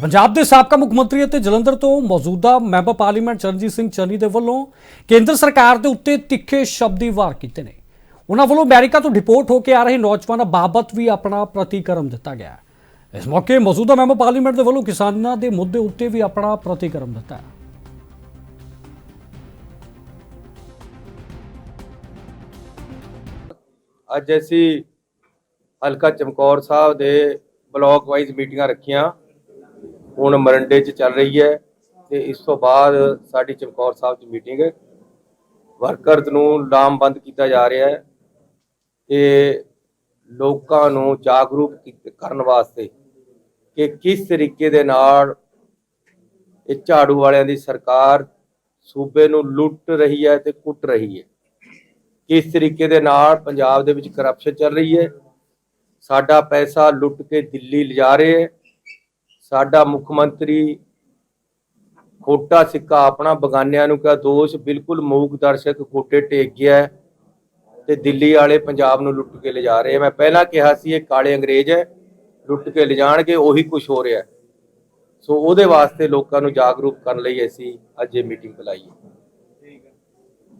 ਪੰਜਾਬ ਦੇ ਸਾਬਕਾ ਮੁੱਖ ਮੰਤਰੀ ਅਤੇ ਜਲੰਧਰ ਤੋਂ ਮੌਜੂਦਾ ਮੈਂਬਰ ਪਾਰਲੀਮੈਂਟ ਚਰਨਜੀਤ ਸਿੰਘ ਚੰਨੀ ਦੇ ਵੱਲੋਂ ਕੇਂਦਰ ਸਰਕਾਰ ਦੇ ਉੱਤੇ ਤਿੱਖੇ ਸ਼ਬਦੀ ਵਾਰ ਕੀਤੇ ਨੇ। ਉਹਨਾਂ ਵੱਲੋਂ ਅਮਰੀਕਾ ਤੋਂ ਡਿਪੋਰਟ ਹੋ ਕੇ ਆ ਰਹੇ ਨੌਜਵਾਨਾਂ ਬਾਬਤ ਵੀ ਆਪਣਾ ਪ੍ਰਤੀਕਰਮ ਦਿੱਤਾ ਗਿਆ ਇਸ ਮੌਕੇ ਮੌਜੂਦਾ ਮੈਂਬਰ ਪਾਰਲੀਮੈਂਟ ਦੇ ਵੱਲੋਂ ਕਿਸਾਨਾਂ ਦੇ ਮੁੱਦੇ ਉੱਤੇ ਵੀ ਆਪਣਾ ਪ੍ਰਤੀਕਰਮ ਦਿੱਤਾ ਹੈ। ਅੱਜ ਅਸੀਂ ਹਲਕਾ ਚਮਕੌਰ ਸਾਹਿਬ ਦੇ ਬਲਾਕ ਵਾਈਜ਼ ਮੀਟਿੰਗਾਂ ਰੱਖੀਆਂ। ਹੁਣ ਮਰੰਡੇ 'ਚ ਚੱਲ ਰਹੀ ਹੈ ਤੇ ਇਸ ਤੋਂ ਬਾਅਦ ਸਾਡੀ ਚਮਕੌਰ ਸਾਹਿਬ 'ਚ ਮੀਟਿੰਗ ਹੈ ਵਰਕਰਜ਼ ਨੂੰ ਲਾਮਬੰਦ ਕੀਤਾ ਜਾ ਰਿਹਾ ਹੈ ਤੇ ਲੋਕਾਂ ਨੂੰ ਜਾਗਰੂਕ ਕਰਨ ਵਾਸਤੇ ਕਿ ਕਿਸ ਤਰੀਕੇ ਦੇ ਨਾਲ ਇਹ ਝਾੜੂ ਵਾਲਿਆਂ ਦੀ ਸਰਕਾਰ ਸੂਬੇ ਨੂੰ ਲੁੱਟ ਰਹੀ ਹੈ ਤੇ ਕੁੱਟ ਰਹੀ ਹੈ। ਕਿਸ ਤਰੀਕੇ ਦੇ ਨਾਲ ਪੰਜਾਬ ਦੇ ਵਿੱਚ ਕਰਪਸ਼ਨ ਚੱਲ ਰਹੀ ਹੈ, ਸਾਡਾ ਪੈਸਾ ਲੁੱਟ ਕੇ ਦਿੱਲੀ ਲਿਜਾ ਰਹੇ ਹੈ ਸਾਡਾ ਮੁੱਖ ਮੰਤਰੀ ਖੋਟਾ ਸਿੱਕਾ ਆਪਣਾ ਬਗਾਨਿਆਂ ਨੂੰ ਕਿਹਾ ਦੋਸ਼ ਬਿਲਕੁਲ ਮੂਕ ਦਰਸ਼ਕ ਖੋਟੇ ਟੇਕ ਗਿਆ ਤੇ ਦਿੱਲੀ ਵਾਲੇ ਪੰਜਾਬ ਨੂੰ ਲੁੱਟ ਕੇ ਲਿਜਾ ਰਹੇ। ਮੈਂ ਪਹਿਲਾਂ ਕਿਹਾ ਸੀ ਇਹ ਕਾਲੇ ਅੰਗਰੇਜ਼ ਹੈ ਲੁੱਟ ਕੇ ਲਿਜਾਣਗੇ ਉਹੀ ਕੁਝ ਹੋ ਰਿਹਾ। ਸੋ ਉਹਦੇ ਵਾਸਤੇ ਲੋਕਾਂ ਨੂੰ ਜਾਗਰੂਕ ਕਰਨ ਲਈ ਅਸੀਂ ਅੱਜ ਇਹ ਮੀਟਿੰਗ ਬੁਲਾਈ ਹੈ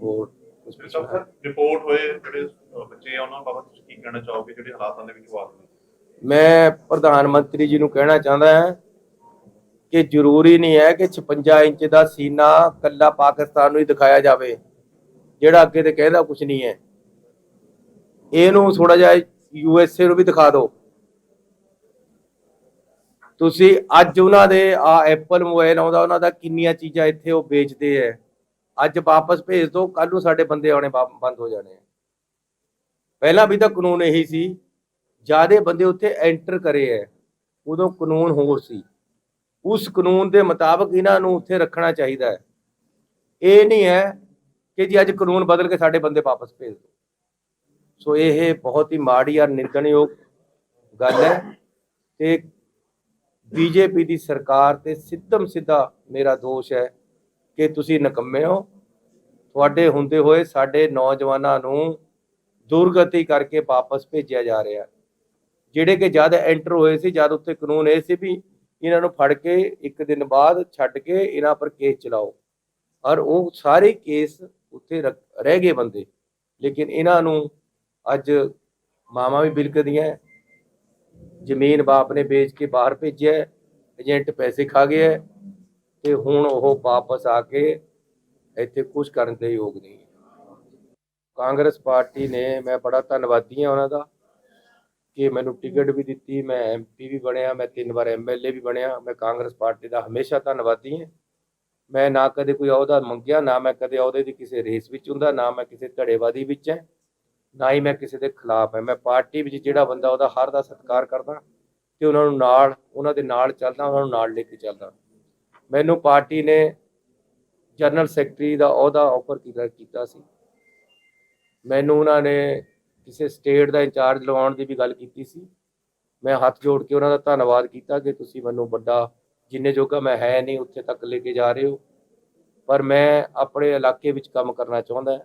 ਹੋਰ ਕੁਛ ਪੁੱਛਣਾ? ਸਰ ਰਿਪੋਰਟ ਹੋਏ ਜਿਹੜੇ ਅਹ, ਬੱਚੇ ਆ ਉਹਨਾਂ ਬਾਬਤ ਤੁਸੀਂ ਕੀ ਕਹਿਣਾ ਚਾਹੋਗੇ ਜਿਹੜੇ ਹਾਲਾਤਾਂ ਦੇ ਵਿੱਚ ਵਾਸ ਨੇ ਮੈਂ ਪ੍ਰਧਾਨ ਮੰਤਰੀ ਜੀ ਨੂੰ ਕਹਿਣਾ ਚਾਹੁੰਦਾ ਹਾਂ ਕਿ ਜ਼ਰੂਰੀ ਨਹੀਂ ਹੈ ਕਿ 56 ਇੰਚ ਦਾ ਸੀਨਾ ਕੱਲਾ ਪਾਕਿਸਤਾਨ ਨੂੰ ਹੀ ਦਿਖਾਇਆ ਜਾਵੇ, ਜਿਹੜਾ ਅੱਗੇ ਤੇ ਕਹਿੰਦਾ ਕੁਝ ਨਹੀਂ ਹੈ। ਇਹਨੂੰ ਥੋੜਾ ਜਿਹਾ ਏ ਨੂੰ ਵੀ ਦਿਖਾ ਦਿਓ। ਤੁਸੀਂ ਅੱਜ ਉਹਨਾਂ ਦੇ, ਆ ਐਪਲ ਮੋਬਾਈਲ ਆਉਂਦਾ, ਉਹਨਾਂ ਦਾ ਕਿੰਨੀਆਂ ਚੀਜ਼ਾਂ ਇੱਥੇ ਉਹ ਵੇਚਦੇ ਐ ਅੱਜ ਵਾਪਸ ਭੇਜ ਦਿਓ ਕੱਲ ਨੂੰ ਸਾਡੇ ਬੰਦੇ ਆਉਣੇ ਬੰਦ ਹੋ ਜਾਣੇ। ਪਹਿਲਾਂ ਵੀ ਤਾਂ ਕਾਨੂੰਨ ਇਹੀ ਸੀ, ਜਿਆਦੇ ਬੰਦੇ ਉੱਥੇ ਐਂਟਰ ਕਰੇ ਐ ਉਦੋਂ ਕਾਨੂੰਨ ਹੋਰ ਸੀ। ਉਸ ਕਾਨੂੰਨ ਦੇ ਮੁਤਾਬਕ ਇਹਨਾਂ ਨੂੰ ਉੱਥੇ ਰੱਖਣਾ ਚਾਹੀਦਾ ਹੈ। ਇਹ ਨਹੀਂ ਹੈ ਕਿ ਜੀ ਅੱਜ ਕਾਨੂੰਨ ਬਦਲ ਕੇ ਸਾਡੇ ਬੰਦੇ ਵਾਪਸ ਭੇਜ ਦਿਓ ਸੋ ਇਹ ਬਹੁਤ ਹੀ ਮਾੜੀ ਔਰ ਨਿੰਦਣਯੋਗ ਗੱਲ ਹੈ ਤੇ ਬੀਜੇਪੀ ਦੀ ਸਰਕਾਰ ਤੇ ਸਿੱਧਮ ਸਿੱਧਾ ਮੇਰਾ ਦੋਸ਼ ਹੈ ਕਿ ਤੁਸੀਂ ਨਕੰਮੇ ਹੋ। ਤੁਹਾਡੇ ਹੁੰਦੇ ਹੋਏ ਸਾਡੇ ਨੌਜਵਾਨਾਂ ਨੂੰ ਦੁਰਗਤੀ ਕਰਕੇ ਵਾਪਸ ਭੇਜਿਆ ਜਾ ਰਿਹਾ। ਜਿਹੜੇ ਕਿ ਜਦ ਐਂਟਰ ਹੋਏ ਸੀ, ਜਦ ਉੱਤੇ ਕਾਨੂੰਨ ਇਹ ਸੀ ਵੀ ਇਹਨਾਂ ਨੂੰ ਫੜ ਕੇ ਇੱਕ ਦਿਨ ਬਾਅਦ ਛੱਡ ਕੇ ਇਹਨਾਂ ਪਰ ਕੇਸ ਚਲਾਓ। ਔਰ ਉਹ ਸਾਰੇ ਕੇਸ ਉੱਥੇ ਰੱਖ- ਰਹਿ ਗਏ ਬੰਦੇ। ਲੇਕਿਨ ਇਹਨਾਂ ਨੂੰ ਅੱਜ ਮਾਵਾਂ ਵੀ ਬਿਲਕਦੀਆਂ ਜ਼ਮੀਨ ਬਾਪ ਨੇ ਵੇਚ ਕੇ ਬਾਹਰ ਭੇਜਿਆ ਏਜੰਟ ਪੈਸੇ ਖਾ ਗਿਆ ਹੈ। ਤੇ ਹੁਣ ਉਹ ਵਾਪਸ ਆ ਕੇ ਇੱਥੇ ਕੁਝ ਕਰਨ ਦੇ ਯੋਗ ਨਹੀਂ ਕਾਂਗਰਸ ਪਾਰਟੀ ਨੇ, ਮੈਂ ਬੜਾ ਧੰਨਵਾਦੀ ਹਾਂ ਉਹਨਾਂ ਦਾ। ਕਿ ਮੈਨੂੰ ਟਿਕਟ ਵੀ ਦਿੱਤੀ, ਮੈਂ ਐਮਪੀ ਵੀ ਬਣਿਆ, ਮੈਂ ਤਿੰਨ ਵਾਰ ਐਮਐਲਏ ਵੀ ਬਣਿਆ, ਮੈਂ ਕਾਂਗਰਸ ਪਾਰਟੀ ਦਾ ਹਮੇਸ਼ਾ ਧੰਨਵਾਦੀ ਹਾਂ। ਮੈਂ ਨਾ ਕਦੇ ਕੋਈ ਅਹੁਦਾ ਮੰਗਿਆ, ਨਾ ਮੈਂ ਕਦੇ ਅਹੁਦੇ ਦੀ ਕਿਸੇ ਰੇਸ ਵਿੱਚ ਹੁੰਦਾ, ਨਾ ਮੈਂ ਕਿਸੇ ਧੜੇਵਾਦੀ ਵਿੱਚ ਹੈ, ਨਾ ਹੀ ਮੈਂ ਕਿਸੇ ਦੇ ਖਿਲਾਫ ਹੈ। ਮੈਂ ਪਾਰਟੀ ਵਿੱਚ ਜਿਹੜਾ ਬੰਦਾ ਉਹਦਾ ਹਰ ਦਾ ਸਤਿਕਾਰ ਕਰਦਾ ਤੇ ਉਹਨਾਂ ਨੂੰ ਨਾਲ, ਉਹਨਾਂ ਦੇ ਨਾਲ ਚੱਲਦਾ, ਉਹਨਾਂ ਨੂੰ ਨਾਲ ਲੈ ਕੇ ਚੱਲਦਾ। ਮੈਨੂੰ ਪਾਰਟੀ ਨੇ ਜਨਰਲ ਸੈਕਟਰੀ ਦਾ ਅਹੁਦਾ ਆਫਰ ਕੀਤਾ ਕੀਤਾ ਸੀ। ਮੈਨੂੰ ਉਹਨਾਂ ਨੇ ਕਿਸੇ ਸਟੇਟ ਦਾ ਇੰਚਾਰਜ ਲਵਾਉਣ ਦੀ ਵੀ ਗੱਲ ਕੀਤੀ ਸੀ। ਮੈਂ ਹੱਥ ਜੋੜ ਕੇ ਉਹਨਾਂ ਦਾ ਧੰਨਵਾਦ ਕੀਤਾ ਕਿ ਤੁਸੀਂ ਮੈਨੂੰ ਵੱਡਾ, ਜਿੰਨੇ ਜੋਗਾ ਮੈਂ ਹੈ ਨਹੀਂ, ਉੱਥੇ ਤੱਕ ਲੈ ਕੇ ਜਾ ਰਹੇ ਹੋ। ਪਰ ਮੈਂ ਆਪਣੇ ਇਲਾਕੇ ਵਿੱਚ ਕੰਮ ਕਰਨਾ ਚਾਹੁੰਦਾ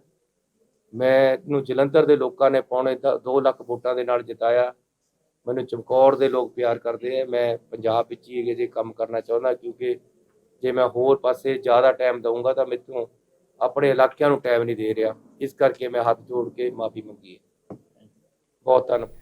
ਮੈਂ ਨੂੰ ਜਲੰਧਰ ਦੇ ਲੋਕਾਂ ਨੇ ਪੌਣੇ 2 ਲੱਖ ਵੋਟਾਂ ਦੇ ਨਾਲ ਜਿਤਾਇਆ। ਮੈਨੂੰ ਚਮਕੌਰ ਦੇ ਲੋਕ ਪਿਆਰ ਕਰਦੇ ਆ। ਮੈਂ ਪੰਜਾਬ ਵਿੱਚ ਹੀ ਇਹ ਜੇ ਕੰਮ ਕਰਨਾ ਚਾਹੁੰਦਾ, ਕਿਉਂਕਿ ਜੇ ਮੈਂ ਹੋਰ ਪਾਸੇ ਜ਼ਿਆਦਾ ਟਾਈਮ ਦਊਂਗਾ ਤਾਂ ਮੈਥੋਂ ਆਪਣੇ ਇਲਾਕਿਆਂ ਨੂੰ ਟਾਈਮ ਨਹੀਂ ਦੇ ਰਿਹਾ। ਇਸ ਕਰਕੇ ਮੈਂ ਹੱਥ ਜੋੜ ਕੇ ਮਾਫੀ ਮੰਗੀ ਹੈ। ਬਹੁਤ ਧੰਨਵਾਦ